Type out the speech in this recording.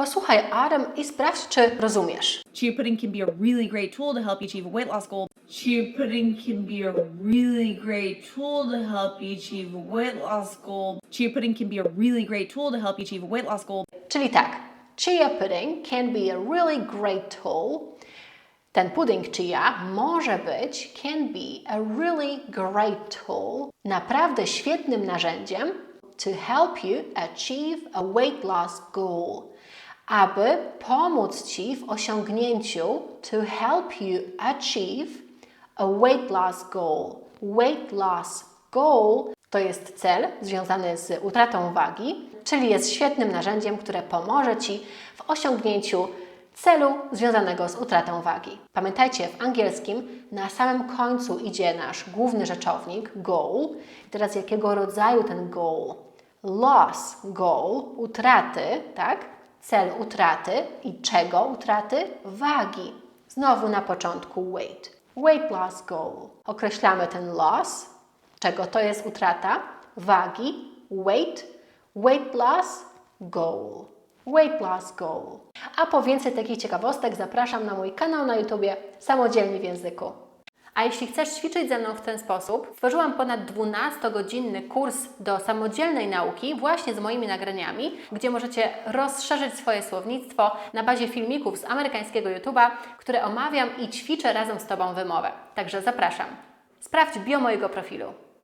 Posłuchaj Adam i sprawdź, czy rozumiesz. Chia pudding can be a really great tool to help you achieve a weight loss goal. Chia pudding can be a really great tool to help you achieve a weight loss goal. Chia pudding can be a really great tool to help you achieve a weight loss goal. Czyli tak, chia pudding can be a really great tool. Ten pudding chia może być, can be a really great tool, naprawdę świetnym narzędziem to help you achieve a weight loss goal, aby pomóc Ci w osiągnięciu to help you achieve a weight loss goal. Weight loss goal to jest cel związany z utratą wagi, czyli jest świetnym narzędziem, które pomoże Ci w osiągnięciu celu związanego z utratą wagi. Pamiętajcie, w angielskim na samym końcu idzie nasz główny rzeczownik goal. Teraz jakiego rodzaju ten goal? Loss goal, utraty, tak? Cel utraty i czego utraty? Wagi. Znowu na początku weight. Weight loss goal. Określamy ten loss, czego to jest utrata? Wagi, weight, weight loss, goal. Weight loss goal. A po więcej takich ciekawostek zapraszam na mój kanał na YouTubie Samodzielnie w języku. A jeśli chcesz ćwiczyć ze mną w ten sposób, stworzyłam ponad 12-godzinny kurs do samodzielnej nauki właśnie z moimi nagraniami, gdzie możecie rozszerzyć swoje słownictwo na bazie filmików z amerykańskiego YouTube'a, które omawiam i ćwiczę razem z Tobą wymowę. Także zapraszam. Sprawdź bio mojego profilu.